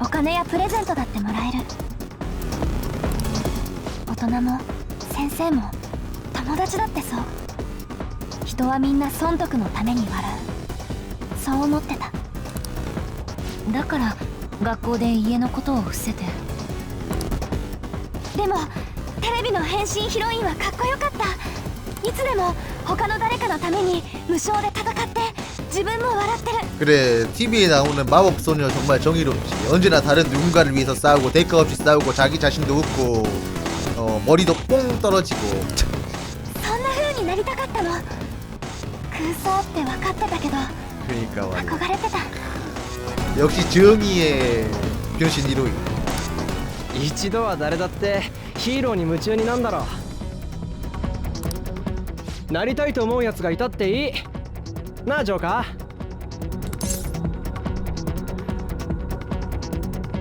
お金やプレゼントだってもらえる大人も先生も友達だってそう人はみんな損得のために笑うそう思ってただから学校で家のことを伏せてでもテレビの変身ヒロインはかっこよかったいつでも他の誰かのために無償で戦って自分も笑ってる 그래 TV에 나오는 마법 소녀 정말 정의롭지 언제나 다른 누군가를 위해서 싸우고 대가 없이 싸우고 자기 자신도 웃고 어 머리도 뽕 떨어지고 そんな風になりたかったの空想って分かってたけど 그러니까 말이야 憧れてた 역시 정의의 변신 1호이 一度は誰だってヒーローに夢中になんだろうなりたいと思うやつがいたっていいなあジョーカー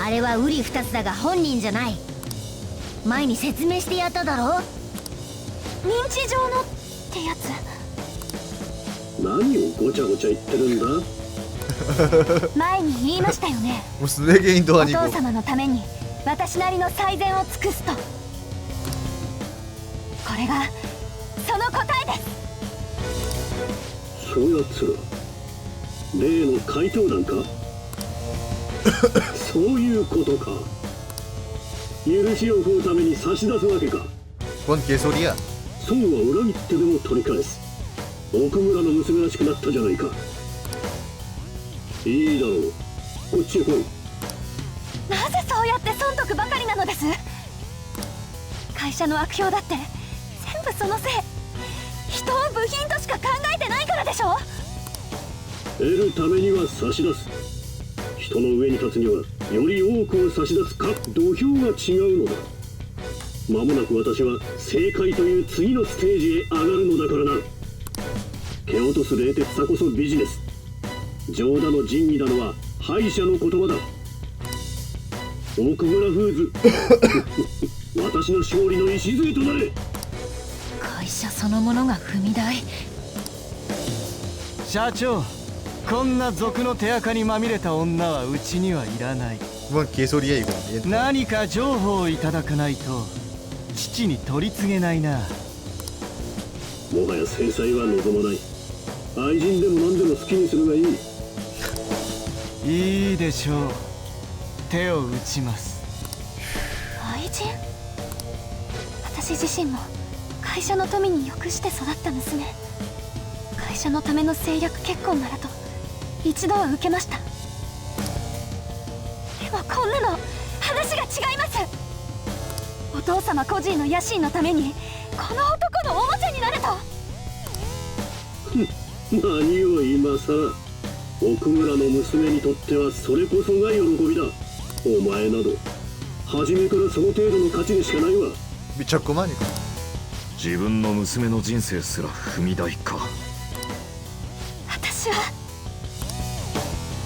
あれはウリ二つだが本人じゃない前に説明してやっただろ認知状のってやつ何をごちゃごちゃ言ってるんだ 前に言いましたよね お父様のために私なりの最善を尽くすとこれがその答えですそやつ例の怪盗団か そういうことか許しを請うために差し出すわけか뭔개소리야孫は裏切ってでも取り返す奥村の娘らしくなったじゃないかいいだろうこっちへ来いなぜそうやって損得ばかりなのです会社の悪評だって全部そのせい人を部品としか考えてないからでしょ得るためには差し出す人の上に立つにはより多くを差し出すか土俵が違うのだ間もなく私は正解という次のステージへ上がるのだからな蹴落とす冷徹さこそビジネス上田の仁義だのは敗者の言葉だ奥村フーズ 私の勝利の礎となれ会社そのものが踏み台社長こんな賊の手垢にまみれた女はうちにはいらない何か情報をいただかないと父に取り次げないなもはや制裁は望まない愛人でも何でも好きにするがいいいいでしょう手を打ちます愛人私自身も会社の富に欲して育った娘会社のための政略結婚ならと一度は受けましたでもこんなの話が違いますお父様個人の野心のためにこの男のおもちゃになると何を今さ奥村の娘にとってはそれこそが喜びだお前など初めからその程度の価値でしかないわちゃくまにか自分の娘の人生すら踏み台か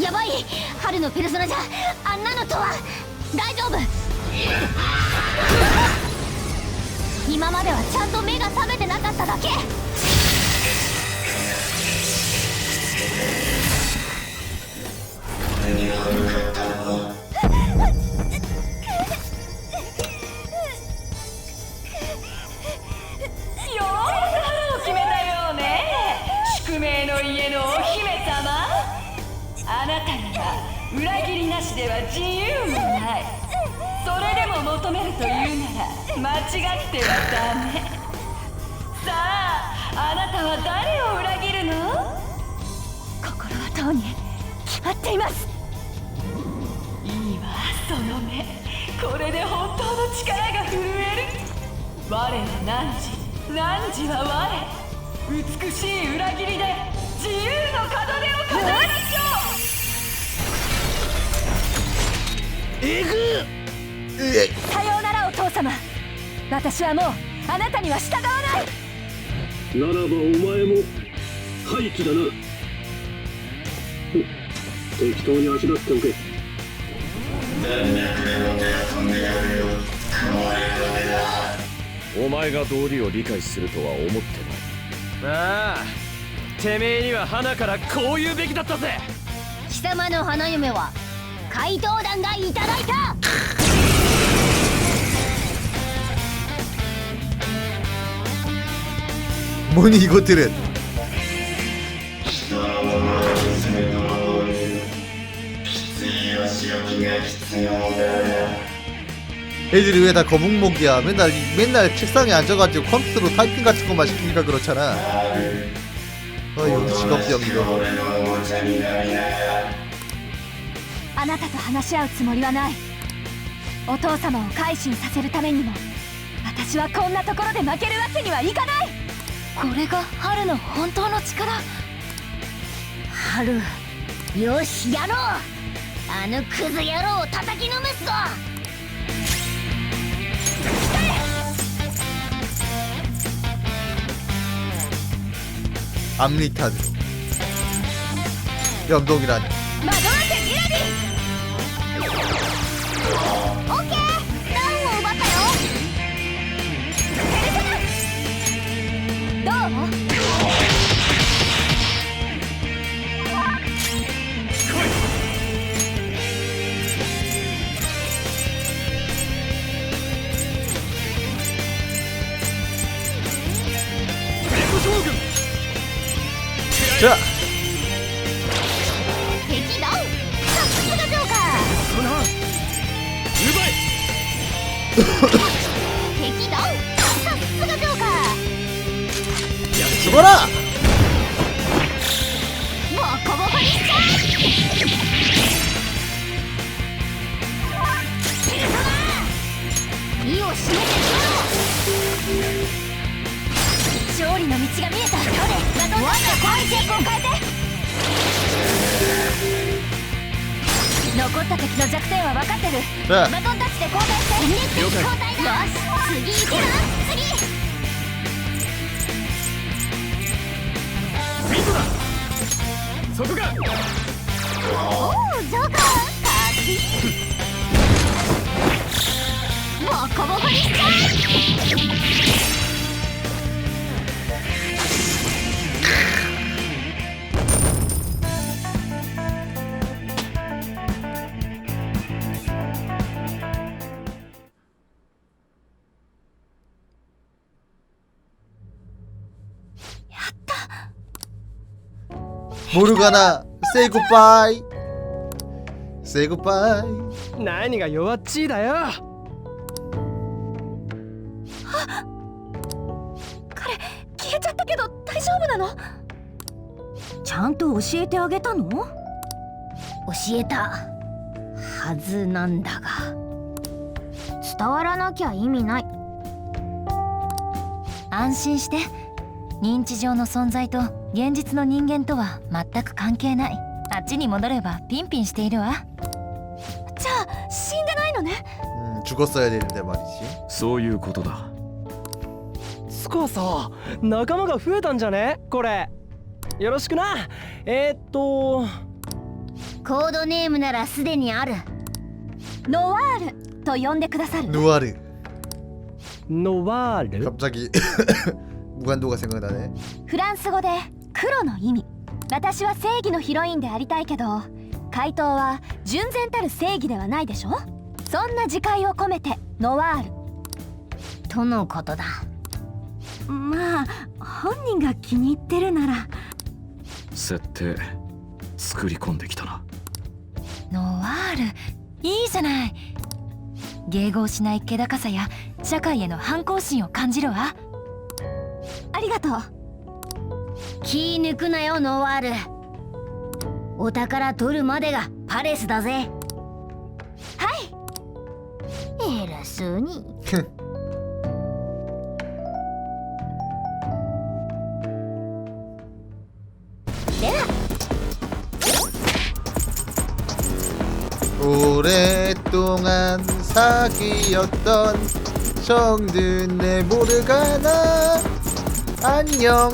やばい春のペルソナじゃあんなのとは大丈夫今まではちゃんと目が覚めてなかっただけよう決めたようね宿命の家のお姫様あなたには裏切りなしでは自由はないそれでも求めるというなら間違ってはダメさああなたは誰を裏切るの心はとうに決まっていますいいわその目これで本当の力が震える我は何何汝は我美しい裏切りで自由の門出を飾りまうえぐえさようならお父様私はもうあなたには従わないならばお前も廃棄だな適当にあしらっておけお前が道理を理解するとは思ってないああてめえには花からこう言うべきだったぜ貴様の花嫁は怪盗団がいただいた 뭐니 이것들은 애들이 왜 다 거북목이야 맨날 맨날 책상에 앉아가지고 컴퓨터로 타이핑 같은 것만 시키니까 그렇잖아 어이 우 직업병 이거 あなたと話し合うつもりはないお父様を改心させるためにも私はこんなところで負けるわけにはいかないこれが春の本当の力春よしやろうあのクズ野郎を叩きのめすぞ암ミ타드염동ど라니마도한테 Okay! 残った敵の弱点は分かってるバトンタッチで交代して戦略的交代よし次行くわ次ミトだそこがおおジョーカーかっちいいボコボコにしちゃうボルガナ Say g o o d b 何が弱っちいだよ彼消えちゃったけど大丈夫なのちゃんと教えてあげたの教えたはずなんだが伝わらなきゃ意味ない安心して認知上の存在と現実の人間とは全く関係ないあっちに戻ればピンピンしているわじゃあ死んでないのね죽었어야되는데말이そういうことだスコアさ仲間が増えたんじゃねこれよろしくなえー、っとコードネームならすでにあるノワールと呼んでくださるワールノワール갑자기 무한도가생각나네フランス語で黒の意味私は正義のヒロインでありたいけど回答は純然たる正義ではないでしょそんな自戒を込めてノワールとのことだまあ本人が気に入ってるなら設定作り込んできたなノワールいいじゃない迎合しない気高さや社会への反抗心を感じるわありがとう気抜くなよノワールお宝取るまでがパレスだぜはい偉そうに 오랫동안 사귀었던 청든 네모르가나 안녕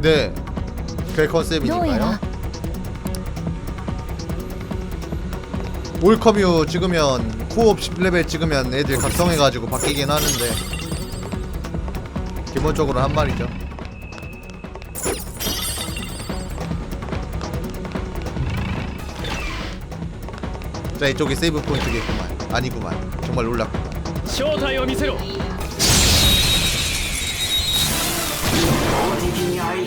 네. 그 컨셉이니까요. 올커유 찍으면 코업 10레벨 찍으면 애들 각성해가지고 바뀌긴 하는데 기본적으로 한 말이죠. 자 이쪽이 세이브 포인트겠구만 아니구만 정말 놀랍구만 쇼타이어 미세로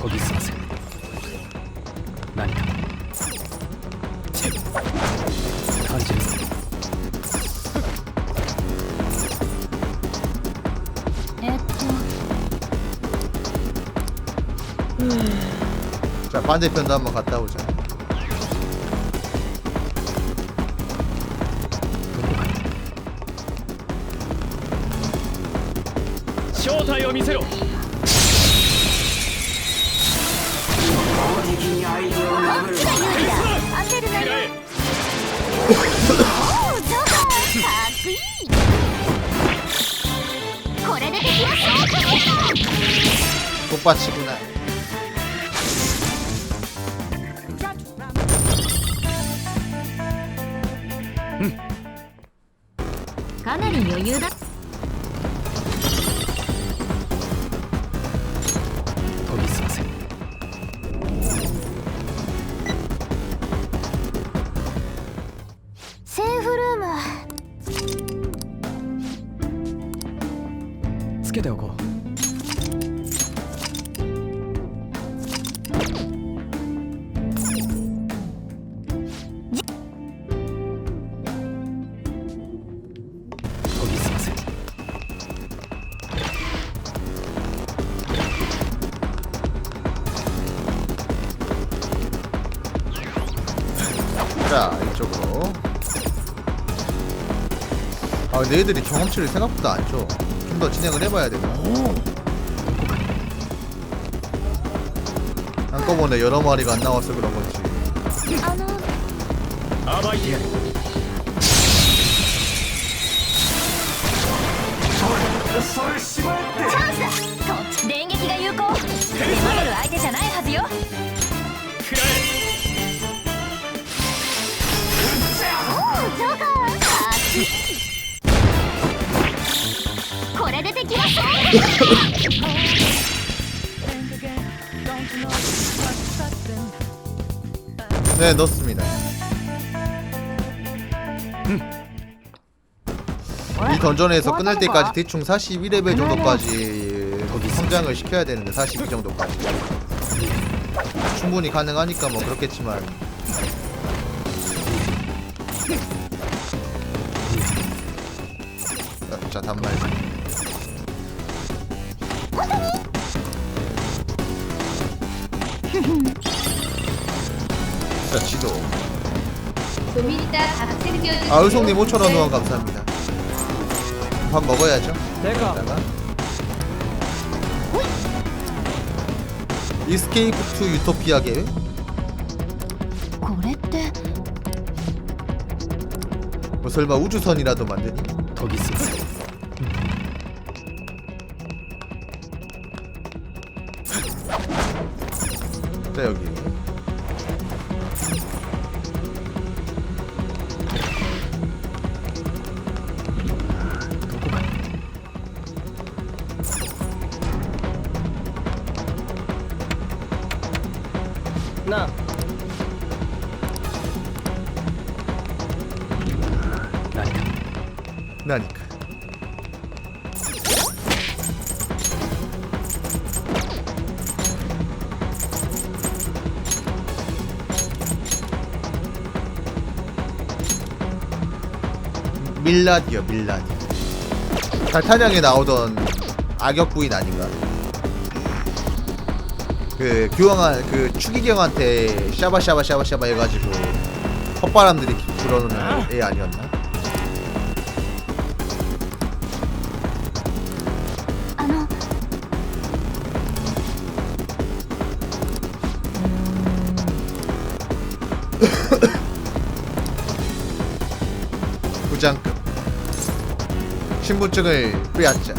研ぎ澄ませる何か感じるぞえっとうん자반대편도한번갔다오자正体を見せろパーかなり余裕だった 얘들이 경험치를 생각보다 안 줘. 좀더 진행을 해봐야 되나? 한꺼번에 여러 마리가 안 나와서 그런 건지チャンス 아, 네. 네 넣습니다. 음. 이 던전에서 뭐 끝날 때까지 대충 41레벨 음. 정도까지 거기 성장을 시켜야 되는데 42 정도까지 충분히 가능하니까 뭐 그렇겠지만 자 지도 좀 이따 밥 챙겨주세요. 아우성님 5천원 후원 감사합니다 밥 먹어야죠 내가 이스케이프투 유토피아 계획 これっ 설마 우주선이라도 만드니? 거이 있어 밀라디요 밀라디 달탄양에 나오던 악역 부인 아닌가 그 교황한 그 추기경한테 샤바샤바샤바샤바 해가지고 헛바람들이 불어오는 애 아니었나 신분증을 빼앗자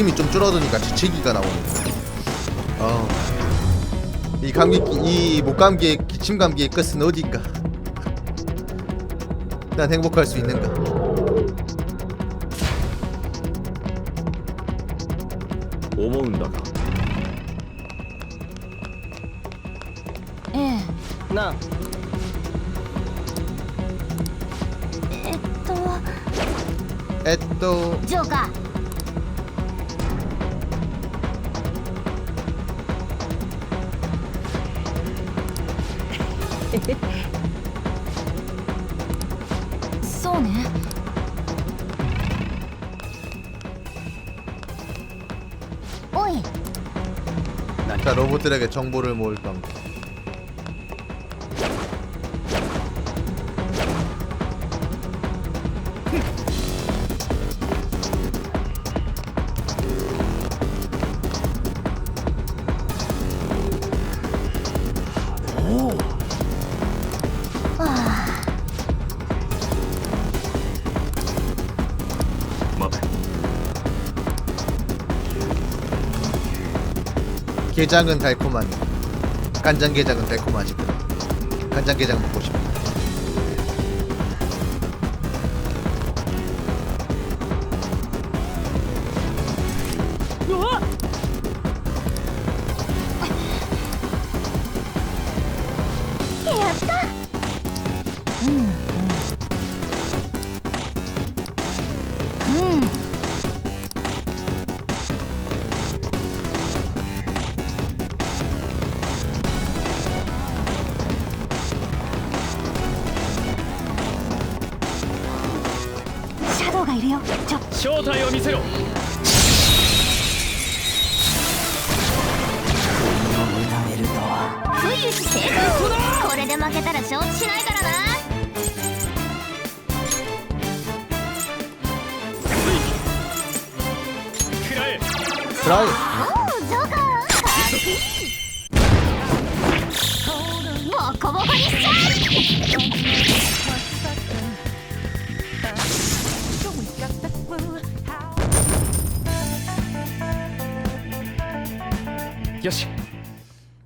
욕심이 좀 줄어드니까 지치기가 나오는 거야. 어. 이 감기 이 목감기의 기침 감기의 끝은 어디일난 행복할 수 있는가? 뭐 먹는다. 예. 나. 에또. 에또. 조가. そうねおい자 그러니까 로봇들에게 정보를 모을 겁니 게장은 달콤하니 간장게장은 달콤하지 간장게장 먹고 싶어 し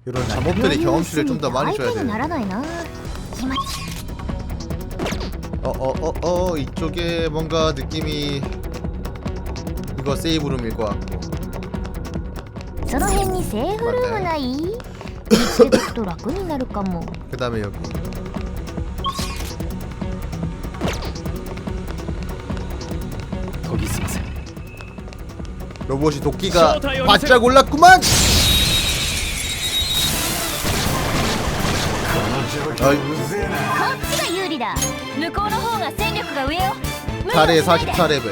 이런 아, 작업들이 경험치를 좀 더 많이 줘야 相手にな 돼. ない 어어어어 이쪽에 뭔가 느낌이 이거 세이브룸일 것 같고. その辺にセーフ 그다음에 여기. 거기 로봇이 도끼가 바짝 올랐구만. 아이 っちが有利だ向こう 44레벨 음,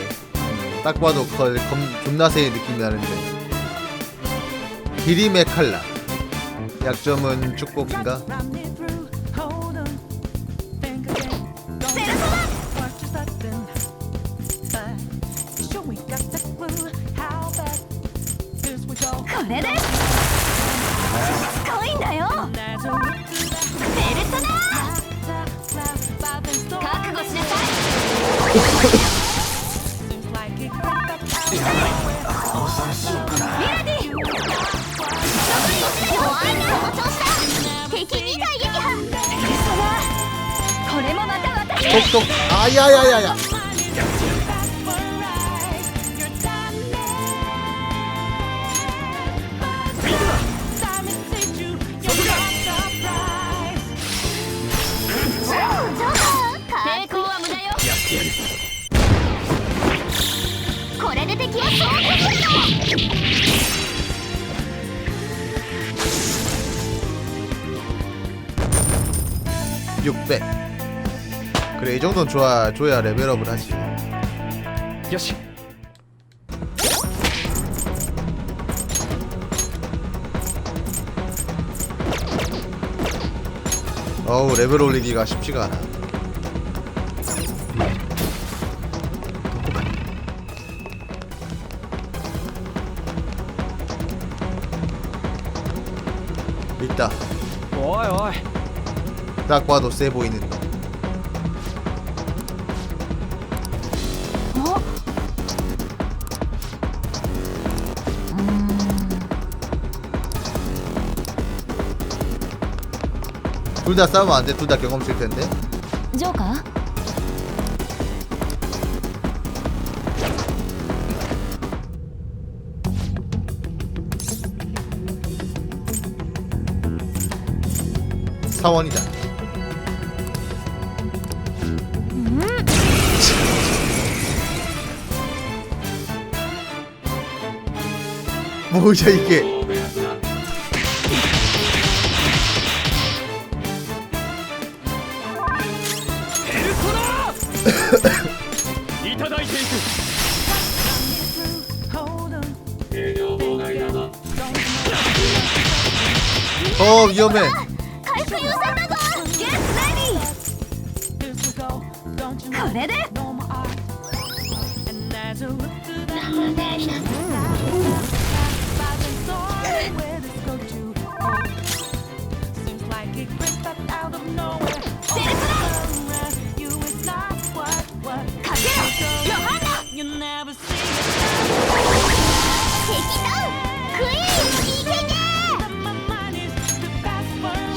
딱 봐도 걸, 겁, 존나세의 느낌이 나는데 기림의 칼라 약점은 축복인가? とあいやいやいやいやこれで敵はそうできるよよっべ 그래 이 정도는 좋아 줘야 레벨업을 하지 여시 어우 레벨 올리기가 쉽지가 않아 있다 오이 오이 딱 봐도 세 보이는 둘다 싸우면 안 돼. 둘다 경험칠 텐데. 저가? 사원이다. 음. 뭐야 이게? 哥们。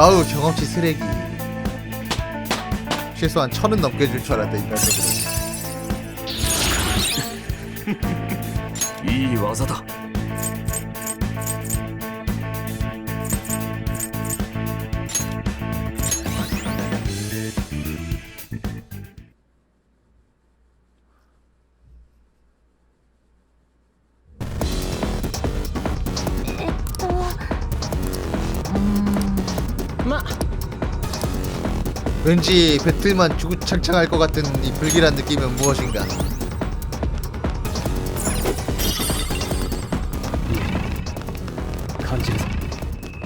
아우 경험치 쓰레기 최소한 천은 넘게 줄 줄 알았다 인간적으로 이 와사다 왠지 배틀만 주구창창할 것 같은 이 불길한 느낌은 무엇인가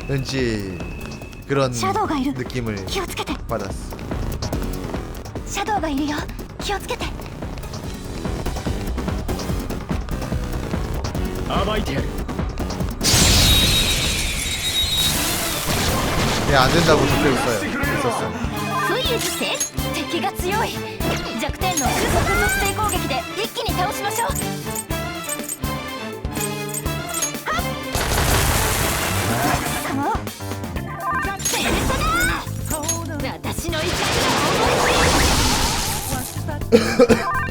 왠지 그런 느낌을 받았어 네, 안 된다고 적혀 있어요. 있었어요. 撃して敵が強い弱点のクズクズ攻撃で一気に倒しましょう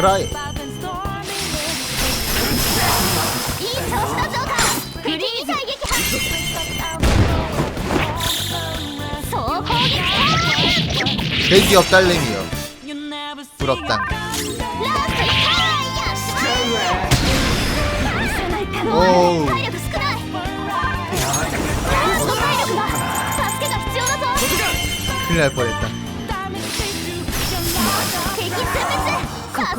그라이 대기업 딸랭이요 부럽당 오우 큰일 날 뻔했다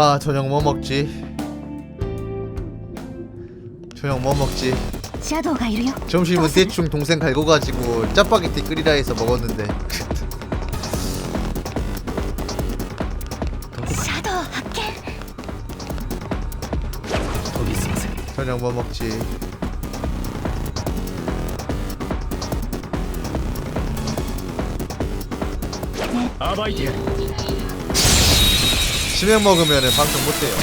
아 저녁 뭐 먹지? 저녁 뭐 먹지? 샤도가 이래요? 점심은 대충 동생 갈고 가지고 짜파게티 끓이라 해서 먹었는데 샤도우 학교 저녁 뭐 먹지? 네. 아바이트 치0명 먹으면 방송 못돼요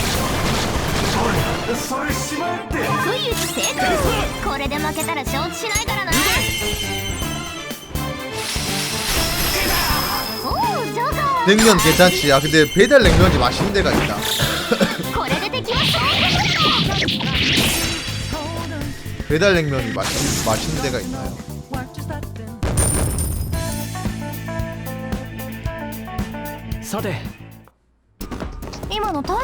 냉면 괜찮지 아 근데 배달 냉면이 맛있는 데가 있다 배달 냉면이 맛있, 맛있는 데가 있나요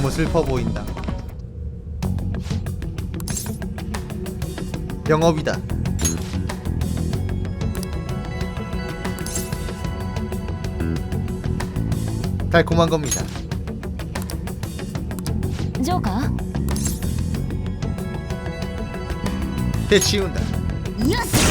너무 슬퍼 보인다. 영업이다. 달콤한 겁니다. 조가 대치운다. 예스!